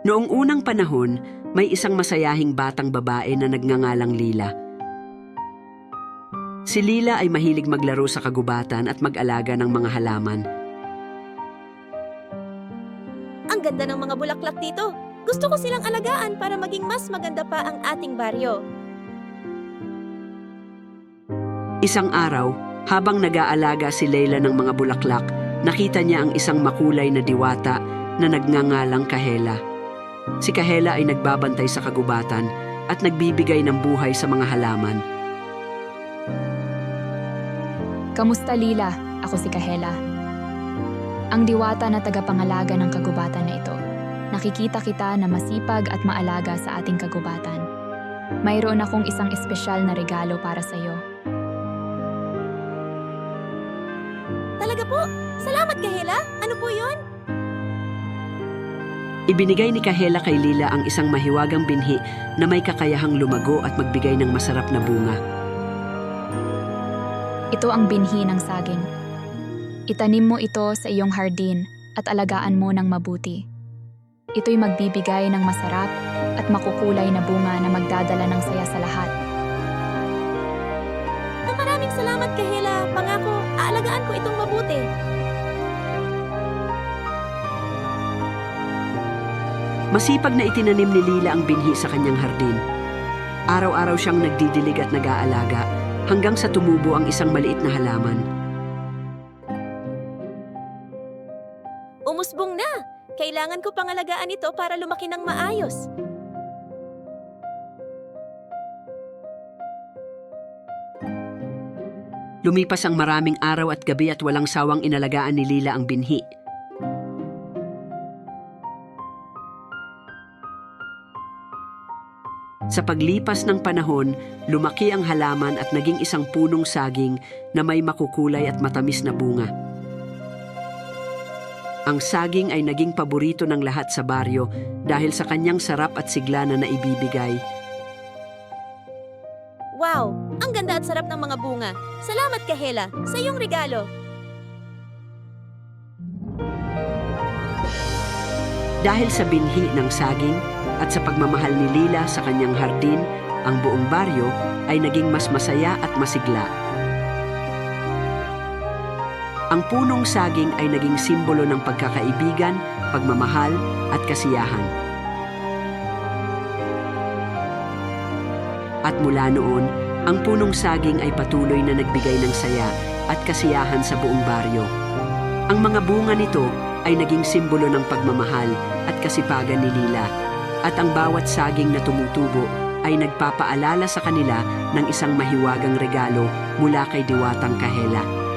Noong unang panahon, may isang masayahing batang babae na nagngangalang Lila. Si Lila ay mahilig maglaro sa kagubatan at mag-alaga ng mga halaman. Ang ganda ng mga bulaklak dito. Gusto ko silang alagaan para maging mas maganda pa ang ating baryo. Isang araw, habang nag-aalaga si Leila ng mga bulaklak, nakita niya ang isang makulay na diwata na nagngangalang Kahela. Si Kahela ay nagbabantay sa kagubatan at nagbibigay ng buhay sa mga halaman. Kamusta Lila? Ako si Kahela. Ang diwata na tagapangalaga ng kagubatan na ito. Nakikita kita na masipag at maalaga sa ating kagubatan. Mayroon akong isang espesyal na regalo para sa iyo. Talaga po? Salamat, Kahela. Ano po yon? Ibinigay ni Kahela kay Lila ang isang mahiwagang binhi na may kakayahang lumago at magbigay ng masarap na bunga. Ito ang binhi ng saging. Itanim mo ito sa iyong hardin at alagaan mo ng mabuti. Ito'y magbibigay ng masarap at makukulay na bunga na magdadala ng saya sa lahat. Maraming salamat, Kahela. Pangako, aalagaan ko itong mabuti. Masipag na itinanim ni Lila ang binhi sa kanyang hardin. Araw-araw siyang nagdidilig at nag-aalaga hanggang sa tumubo ang isang maliit na halaman. Umusbong na. Kailangan ko pangalagaan ito para lumaki ng maayos. Lumipas ang maraming araw at gabi at walang sawang inalagaan ni Lila ang binhi. Sa paglipas ng panahon, lumaki ang halaman at naging isang punong saging na may makukulay at matamis na bunga. Ang saging ay naging paborito ng lahat sa baryo dahil sa kanyang sarap at sigla na naibibigay. Wow! Ang ganda at sarap ng mga bunga. Salamat, Kahela, sa iyong regalo. Dahil sa binhi ng saging at sa pagmamahal ni Lila sa kanyang hardin, ang buong baryo ay naging mas masaya at masigla. Ang punong saging ay naging simbolo ng pagkakaibigan, pagmamahal at kasiyahan. At mula noon, ang punong saging ay patuloy na nagbigay ng saya at kasiyahan sa buong baryo. Ang mga bunga nito ay naging simbolo ng pagmamahal at kasipagan ni Lila. At ang bawat saging na tumutubo ay nagpapaalala sa kanila ng isang mahiwagang regalo mula kay Diwatang Kahela.